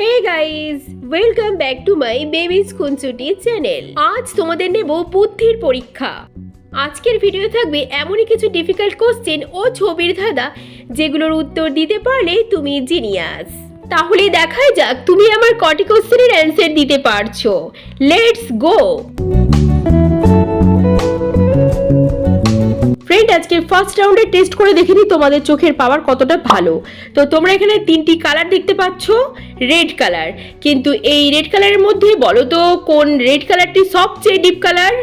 Hey guys welcome back to my babies খুনসুটি channel আজ তোমাদের নেব বুদ্ধির পরীক্ষা। আজকের ভিডিও থাকবে এমনই কিছু ডিফিকাল্ট কোশ্চেন ও ছবির ধাঁধা, যেগুলোর উত্তর দিতে পারলে তুমি জিনিয়াস তাহলে দেখাই যাক তুমি আমার কটি কোশ্চেনের অ্যান্সার দিতে পারছ। লেটস গো ফ্রেন্ড আজকে ফার্স্ট রাউন্ডে টেস্ট করে দেখে নিই তোমাদের চোখের পাওয়ার কতটা ভালো। তো তোমরা এখানে তিনটি কালার দেখতে পাচ্ছ রেড কালার কিন্তু এই রেড কালারের মধ্যে বলো তো, কোন রেড কালারটি সবচেয়ে ডিপ কালার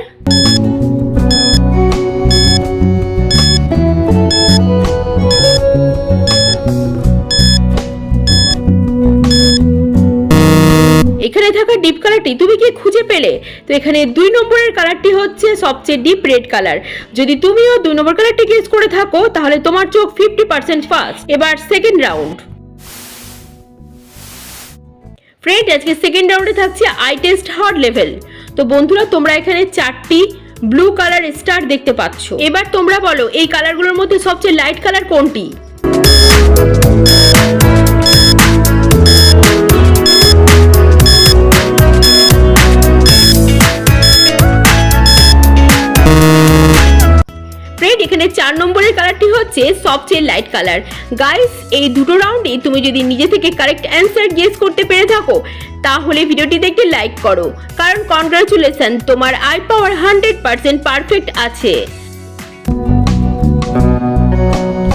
ডিপ কালারটি তুমি কি খুঁজে পেলে? তো এখানে দুই নম্বরের কালারটি হচ্ছে সবচেয়ে ডিপ রেড কালার যদি তুমিও দুই নম্বর কালারটি গেস করে থাকো, তাহলে তোমার চোখ ফিফটি পার্সেন্ট ফার্স্ট এবার সেকেন্ড রাউন্ড ফ্রেন্ড আজকে সেকেন্ড রাউন্ডে থাকছে আই টেস্ট হার্ড লেভেল তো বন্ধুরা, তোমরা এখানে চারটি ব্লু কালার স্টার দেখতে পাচ্ছ। এবার তোমরা বলো, এই কালারগুলোর মধ্যে সবচেয়ে লাইট কালার কোনটি? এখানে চার নম্বরের কালারটি হচ্ছে সবচেয়ে লাইট কালার গাইস এই দুটো রাউন্ডে তুমি যদি নিজে থেকে কারেক্ট অ্যান্সার গেস করতে পেরে থাকো, তাহলে ভিডিওটিতে একটি লাইক করো। কারণ কনগ্রাচুলেশন তোমার eye power hundred percent perfect আছে।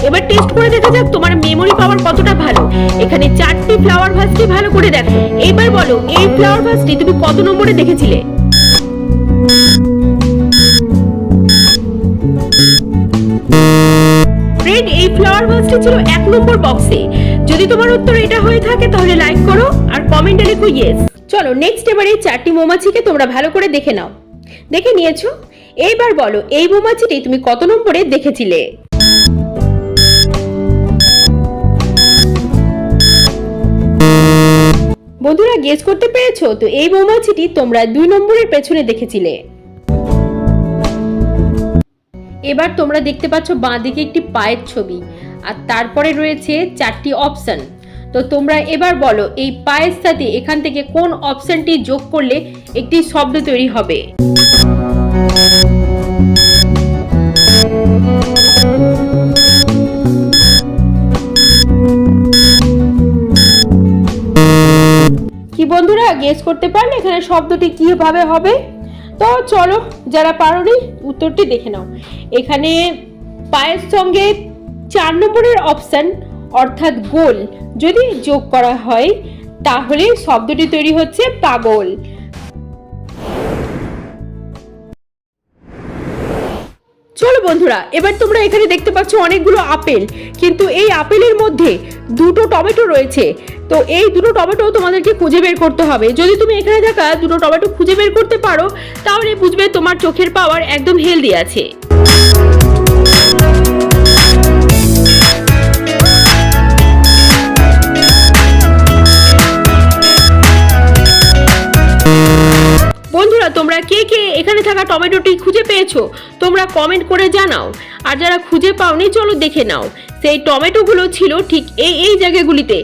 এবার টেস্ট করে দেখা যাক তোমার মেমোরি পাওয়ার কতটা ভালো। এখানে চারটি ফ্লাওয়ার ভাসকে ভালো করে দেখো। এবার বলো, এই ফ্লাওয়ার ভাসটি তুমি কত নম্বরে দেখেছিলে? ফ্রেন্ড এই ফ্লাওয়ার ভাসটি ছিল এক নম্বর বক্সে যদি তোমার উত্তর এটা হয়ে থাকে, তাহলে লাইক করো আর কমেন্টে লিখো ইয়েস চলো নেক্সট এবার এই চারটি মৌমাছিকে তোমরা ভালো করে দেখে নাও। দেখে নিয়েছো? এইবার বলো, এই মৌমাছিটি তুমি কত নম্বরে দেখেছিলে? বন্ধুরা গেস করতে পেরেছ? তো এই মৌমাছিটি তোমরা দুই নম্বরের পেছনে দেখেছিলে। এবার তোমরা দেখতে পাচ্ছ বাঁদিকে একটি পায়ের ছবি, আর তারপরে রয়েছে চারটি অপশান তো তোমরা এবার বলো, এই পায়ের সাথে এখান থেকে কোন অপশানটি যোগ করলে একটি শব্দ তৈরি হবে? কি বন্ধুরা গেস করতে পারলে এখানে শব্দটি কীভাবে হবে? তো চলো, যারা পারি উত্তরটি দেখে নাও। এখানে পায়ের সঙ্গে চার নম্বরের অপশান অর্থাৎ গোল, যদি যোগ করা হয়, তাহলে শব্দটি তৈরি হচ্ছে পাগল। বন্ধুরা, এবার তোমরা এখানে দেখতে পাচ্ছ অনেকগুলো আপেল। কিন্তু এই আপেলের মধ্যে দুটো টমেটো রয়েছে। তো এই দুটো টমেটো তোমাদেরকে খুঁজে বের করতে হবে। যদি তুমি এখানে থাকা দুটো টমেটো খুঁজে বের করতে পারো, তাহলে বুঝবে তোমার চোখের পাওয়ার একদম হেলদি আছে। থাকা টমেটোটি খুঁজে পেয়েছ, তোমরা কমেন্ট করে জানাও। আর যারা খুঁজে পাওনি, চলো দেখে নাও। সেই টমেটোগুলো ছিল ঠিক এই এই জায়গাগুলিতে।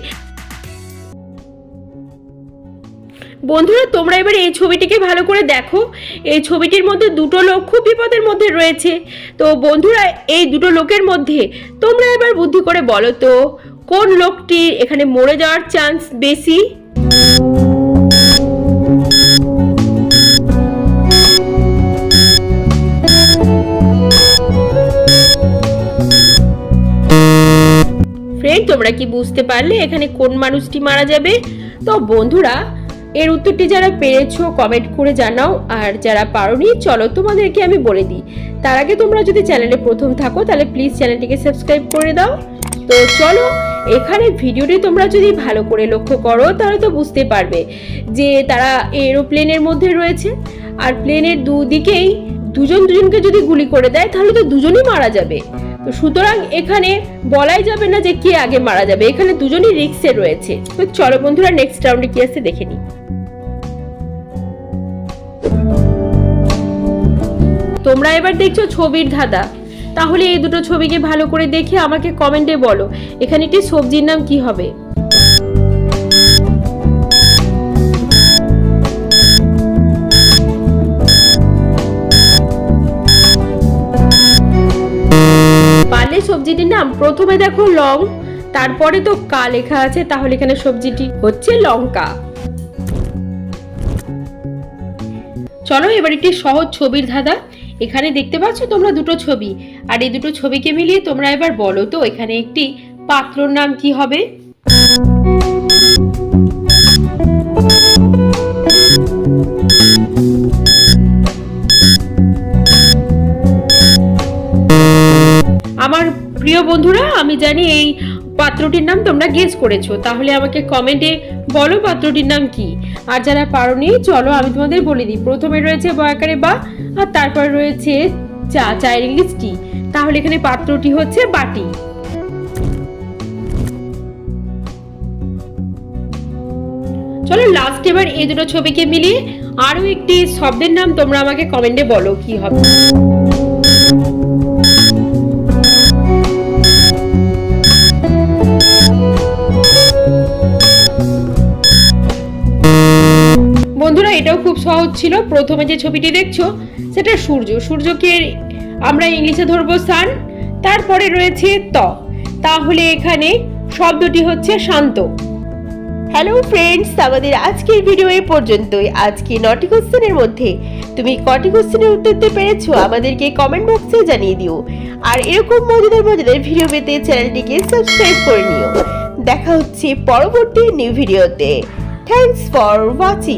বন্ধুরা, তোমরা এবার এই ছবিটিকে ভালো করে দেখো। এই ছবিটির মধ্যে দুটো লোক খুব বিপদের মধ্যে রয়েছে। তো বন্ধুরা, এই দুটো লোকের মধ্যে তোমরা এবার বুদ্ধি করে বলো তো, কোন লোকটির এখানে মরে যাওয়ার চান্স বেশি? কি বুঝতে পারলে এখানে কোন মানুষটি মারা যাবে? তো বন্ধুরা, এর উত্তরটি যারা পেরেছ কমেন্ট করে জানাও, আর যারা পারোনি, চলো তোমাদেরকে আমি বলে দিই। তার আগে তোমরা যদি চ্যানেলে প্রথম থাকো, তাহলে প্লিজ চ্যানেলটিকে সাবস্ক্রাইব করে দাও। তো চলো, এখানে ভিডিওটি তোমরা যদি ভালো করে লক্ষ্য করো, তাহলে তো বুঝতে পারবে যে তারা এরোপ্লেনের মধ্যে রয়েছে। আর প্লেনের দুদিকেই দুজন দুজনকে যদি গুলি করে দেয়, তাহলে তো দুজনই মারা যাবে। তো সুতরাং এখানে বলাই যাবে না যে কে আগে মারা যাবে, এখানে দুজনই রিক্সে রয়েছে। তো চলো বন্ধুরা নেক্সট রাউন্ডে কি আসছে দেখে নিই। তোমরা এবার দেখছ ছবির ধাঁধা। তাহলে এই দুটো ছবিকে ভালো করে দেখে আমাকে কমেন্টে বলো, এখানে একটি সবজির নাম কি হবে? সবজিটির নাম? প্রথমে দেখো লং, তারপরে তো কা লেখা আছে, তাহলে এখানে সবজিটি হচ্ছে লঙ্কা। চলো এবার একটি সহজ ছবির ধাঁধা। এখানে দেখতে পাচ্ছ তোমরা দুটো ছবি, আর এই দুটো ছবিকে মিলিয়ে তোমরা এবার বলো তো, এখানে একটি পাত্রর নাম কি হবে? বন্ধুরা, আমি জানি এই পাত্রটির নাম তোমরা গেস করেছ। তাহলে আমাকে কমেন্টে বলো পাত্রটির নাম কি। আর যারা পারোনি, চলো আমি তোমাদের বলে দিই। প্রথমে রয়েছে বয়াকারে বা, আর তারপর রয়েছে চা চায়ের ইংলিশ টি তাহলে এখানে পাত্রটি হচ্ছে বাটি। চলো লাস্ট এবার এই দুটো ছবিকে মিলিয়ে আরও একটি শব্দের নাম তোমরা আমাকে কমেন্টে বলো, কি হবে। খুব সহজ ছিল। প্রথমে যে ছবিটি দেখছ, সেটা সূর্য। সূর্যকে আমরা ইংলিশে ধরবো সান তারপরে রয়েছে ত। তাহলে এখানে শব্দটি হচ্ছে শান্ত। হ্যালো ফ্রেন্ডস আমাদের আজকের ভিডিও এই পর্যন্তই। আজকে নটি কোশ্চেনের মধ্যে। তুমি কটি কোশ্চেনের উত্তর দিতে পেরেছ, আমাদেরকে কমেন্ট বক্সে জানিয়ে দিও। আর এরকম মজাদার মজাদার ভিডিও পেতে চ্যানেলটিকে সাবস্ক্রাইব করে নিও। দেখা হচ্ছে পরবর্তী নিউ ভিডিওতে থ্যাঙ্কস ফর ওয়াচিং